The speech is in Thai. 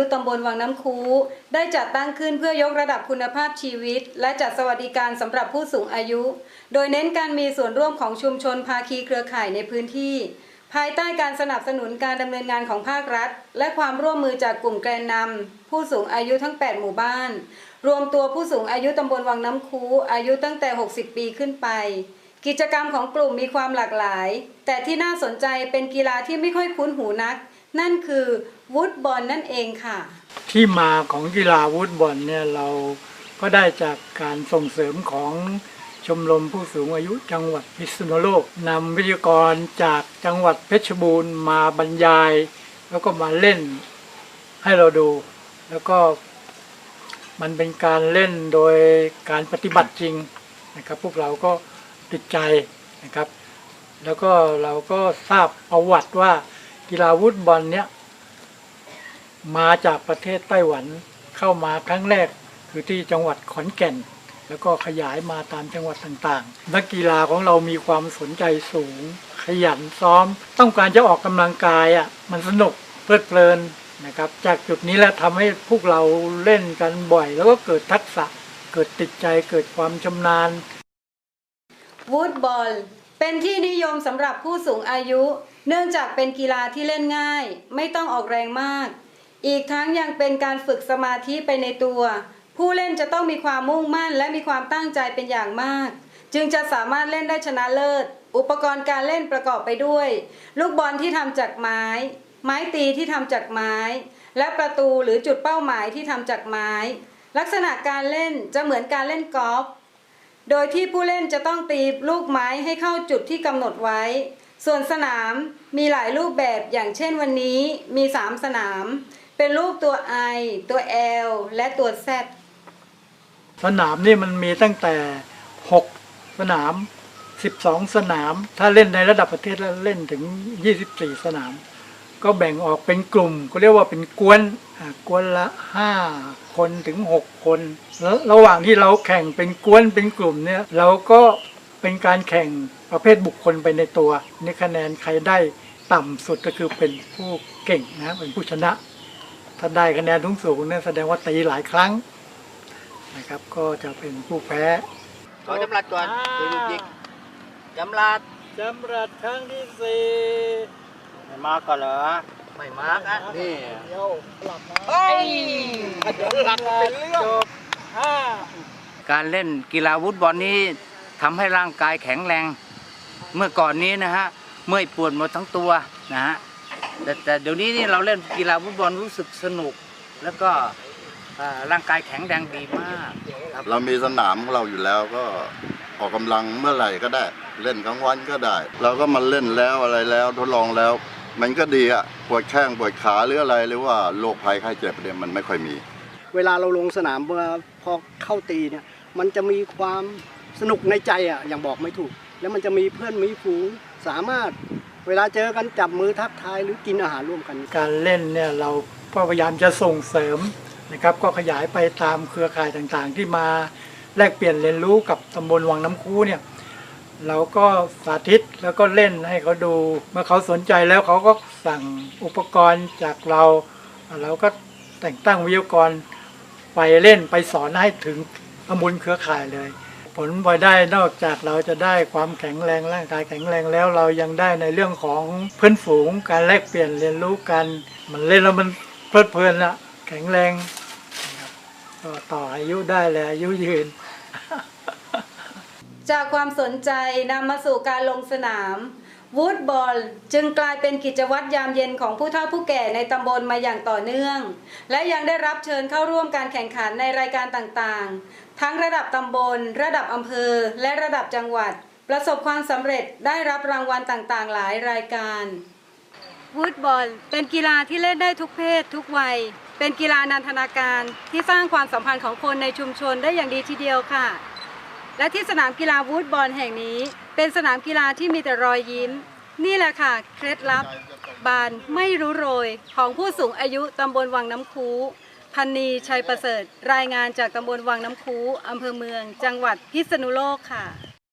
ยุตำบลวังน้ำคูได้จัดตั้งขึ้นเพื่อยกระดับคุณภาพชีวิต และจัดสวัสดิการสำหรับผู้สูงอายุ โดยเน้นการมีส่วนร่วมของชุมชนภาคีเครือข่ายในพื้นที่ ภายใต้การสนับสนุนการดำเนินงานของภาครัฐ และความร่วมมือจากกลุ่มแกนนำผู้สูงอายุทั้ง 8 หมู่บ้าน รวมตัวผู้สูงอายุตำบลวังน้ำคูอายุตั้งแต่ 60 ปีขึ้นไปกิจกรรมของกลุ่มมีความหลากหลาย แต่ที่น่าสนใจเป็นกีฬาที่ไม่ค่อยคุ้นหูนัก นั่นคือวูดบอลนั่นเองค่ะ ที่มาของกีฬาวูดบอลเนี่ยเราก็ได้จากการส่งเสริมของชมรมผู้สูงอายุจังหวัดพิษณุโลกนำวิทยากรจากจังหวัดเพชรบูรณ์มาบรรยาย แล้วก็มาเล่นให้เราดู แล้วก็มันเป็นการเล่นโดยการปฏิบัติจริงนะครับ พวกเราก็ติดใจนะครับ แล้วก็เราก็ทราบประวัติว่า กีฬาวูดบอลเนี่ยมาจากประเทศไต้หวันเข้ามาครั้งแรกคือที่จังหวัดขอนแก่น แล้วก็ขยายมาตามจังหวัดต่างๆ นักกีฬาของเรามีความสนใจสูง ขยันซ้อม ต้องการจะออกกำลังกายอะมันสนุกเพลิดเพลินนะครับ จากจุดนี้แหละทำให้พวกเราเล่นกันบ่อย แล้วก็เกิดทักษะเกิดติดใจเกิดความชำนาญ วูดบอล เป็นที่นิยมสำหรับผู้สูงอายุ เนื่องจากเป็นกีฬาที่เล่นง่าย ไม่ต้องออกแรงมาก อีกทั้งยังเป็นการฝึกสมาธิไปในตัว ผู้เล่นจะต้องมีความมุ่งมั่นและมีความตั้งใจเป็นอย่างมาก จึงจะสามารถเล่นได้ชนะเลิศ อุปกรณ์การเล่นประกอบไปด้วย ลูกบอลที่ทำจากไม้ ไม้ตีที่ทำจากไม้ และประตูหรือจุดเป้าหมายที่ทำจากไม้ ลักษณะการเล่นจะเหมือนการเล่นกอล์ฟโดยที่ผู้เล่นจะต้องตีลูกไม้ให้เข้าจุดที่กำหนดไว้ ส่วนสนามมีหลายรูปแบบอย่างเช่นวันนี้มี 3 สนาม เป็นรูปตัว I ตัว L และตัว Z สนามนี่มันมีตั้งแต่ 6 สนาม 12 สนาม ถ้าเล่นในระดับประเทศแล้วเล่นถึง 24 สนาม ก็แบ่งออกเป็นกลุ่มก็เรียกว่าเป็นกวนกวนละ 5 คนถึง 6 คน แล้วระหว่างที่เราแข่งเป็นกวนเป็นกลุ่มเนี่ยเราก็ เป็นการแข่งประเภทบุคคลไปในตัวนี่คะแนนใครได้ต่ำสุดก็คือเป็นผู้เก่งนะเป็นผู้ชนะ ถ้าได้คะแนนสูงสูงๆเนี่ยแสดงว่าตีหลายครั้งนะครับ ก็จะเป็นผู้แพ้ขอจำรัดก่อนตัวยุกยิกจำรัดจำรัดครั้งที่สี่ไม่มาก่อนเหรอไม่มาอะนี่เดี๋ยวกลับมาเฮ้ยเดี๋ยวหลักเป็นเรื่องจบห้าการเล่นกีฬาวุธบอลนี้ ทำให้ร่างกายแข็งแรง เมื่อก่อนนี้นะฮะเมื่อยปวดหมดทั้งตัวนะฮะแต่แต่เดี๋ยวนี้นี่เราเล่นกีฬาวุธบอลรู้สึกสนุก แล้วก็อ่าร่างกายแข็งแรงดีมากครับ เรามีสนามของเราอยู่แล้วก็ออกกำลังเมื่อไหร่ก็ได้ เล่นกลางวันก็ได้ เราก็มาเล่นแล้วอะไรแล้วทดลองแล้ว มันก็ดีอะปวดแข้งปวดขาหรืออะไรหรือว่าโรคภัยไข้เจ็บเนี่ยมันไม่ค่อยมี เวลาเราลงสนามเมื่อพอเข้าตีเนี่ย มันจะมีความ สนุกในใจอะอย่างบอกไม่ถูก แล้วมันจะมีเพื่อนมีฝูงสามารถเวลาเจอกันจับมือทักทายหรือกินอาหารร่วมกัน การเล่นเนี่ยเราก็พยายามจะส่งเสริมนะครับ ก็ขยายไปตามเครือข่ายต่างๆ ที่มาแลกเปลี่ยนเรียนรู้กับตำบลวังน้ำคูเนี่ยเราก็สาธิตแล้วก็เล่นให้เขาดู เมื่อเขาสนใจแล้วเขาก็สั่งอุปกรณ์จากเราเราก็แต่งตั้งวิทยากรไปเล่นไปสอนให้ถึงตำบลเครือข่ายเลย ผลพลอยได้นอกจากเราจะได้ความแข็งแรงร่างกายแข็งแรงแล้วเรายังได้ในเรื่องของเพื่อนฝูง การแลกเปลี่ยนเรียนรู้กัน มันเล่นแล้วมันเพลิดเพลินละแข็งแรงก็ต่ออายุได้เละอายุยืน จากความสนใจนำมาสู่การลงสนาม วูดบอลจึงกลายเป็นกิจวัตรยามเย็นของผู้เฒ่าผู้แก่ในตำบลมาอย่างต่อเนื่อง และยังได้รับเชิญเข้าร่วมการแข่งขันในรายการต่างๆ ทั้งระดับตำบล ระดับอำเภอ และระดับจังหวัด ประสบความสำเร็จได้รับรางวัลต่างๆ หลายรายการวูดบอลเป็นกีฬาที่เล่นได้ทุกเพศ ทุกวัย เป็นกีฬานันทนาการที่สร้างความสัมพันธ์ของคนในชุมชนได้อย่างดีทีเดียวค่ะ และที่สนามกีฬาวูดบอลแห่งนี้ เป็นสนามกีฬาที่มีแต่รอยยิ้ม นี่แหละค่ะ เคล็ดลับ บานไม่รู้โรย ของผู้สูงอายุตำบลวังน้ำคูพันนีชัยประเสริฐ รายงานจากตำบลวังน้ำคูอำเภอเมือง จังหวัดพิษณุโลกค่ะ